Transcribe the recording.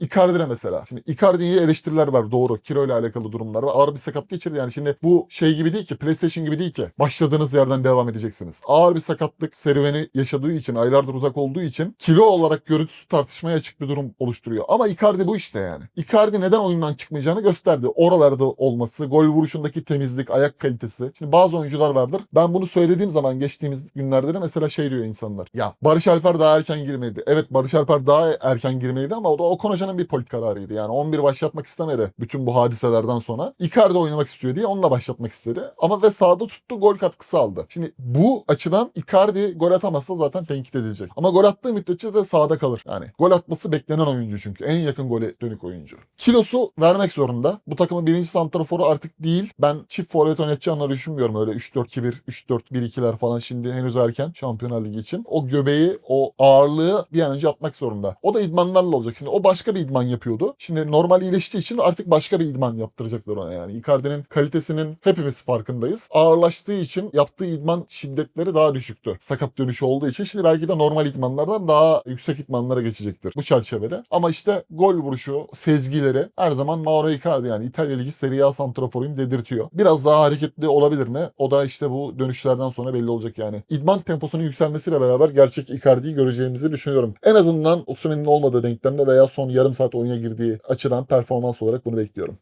Icardi'ne mesela. Şimdi Icardi'ye eleştiriler var doğru. Kilo ile alakalı durumlar var. Ağır bir sakat geçirdi yani. Şimdi bu şey gibi değil ki. PlayStation gibi değil ki. Başladığınız yerden devam edeceksiniz. Ağır bir sakatlık serüveni yaşadığı için, aylardır uzak olduğu için kilo olarak görüntüsü tartışmaya açık bir durum oluşturuyor. Ama Icardi bu işte yani. Icardi neden oyundan çıkmayacağını gösterdi. Oralarda olması, gol vuruşundaki temizlik, ayak kalitesi. Şimdi bazı oyuncular vardır. Ben bunu söylediğim zaman geçtiğimiz günlerde de mesela şey diyor insanlar. Ya Barış Alper daha erken girmeliydi. Evet Barış Alper daha erken girmeliydi ama o da Okan Hoca'nın bir politik kararıydı. Yani 11 başlatmak istemedi bütün bu hadiselerden sonra. Icardi oynamak istiyor diye onunla başlatmak istedi. Ama ve sahada tuttu gol katkısı aldı. Şimdi bu açıdan Icardi gol atamazsa zaten tenkit edilecek. Ama gol attığı müddetçe de sahada kalır. Yani gol atması beklenen oyuncu çünkü. En yakın gole dönük oyuncu. Kilosu vermek zorunda. Bu takımın birinci santraforu artık değil. Ben çift forvet oynatacağını düşünmüyorum. Öyle 3-4-2-1, 3-4-1-2'ler falan şimdi henüz erken Şampiyonlar Ligi için. O göbeği, o ağırlığı bir an önce atmak zorunda. O da idmanlarla olacak. Şimdi o başka bir idman yapıyordu. Şimdi normal iyileştiği için artık başka bir idman yaptıracaklar ona yani. Icardi'nin kalitesinin hepimiz farkındayız. Ağırlaştığı için yaptığı idman şiddetleri daha düşüktü. Sakat dönüşü olduğu için şimdi belki de normal idmanlardan daha yüksek idmanlara geçecektir bu çerçevede. Ama işte gol vuruşu, sezgileri her zaman Mauro Icardi yani İtalya Ligi Serie A santraforuyum dedirtiyor. Biraz daha hareketli olabilir mi? O da işte bu dönüşlerden sonra belli olacak yani. İdman temposunun yükselmesiyle beraber gerçek Icardi'yi göreceğimizi düşünüyorum. En azından Osimhen'in olmadığı denklemde veya son yarım saat oyuna girdiği açıdan performans olarak bunu bekliyorum.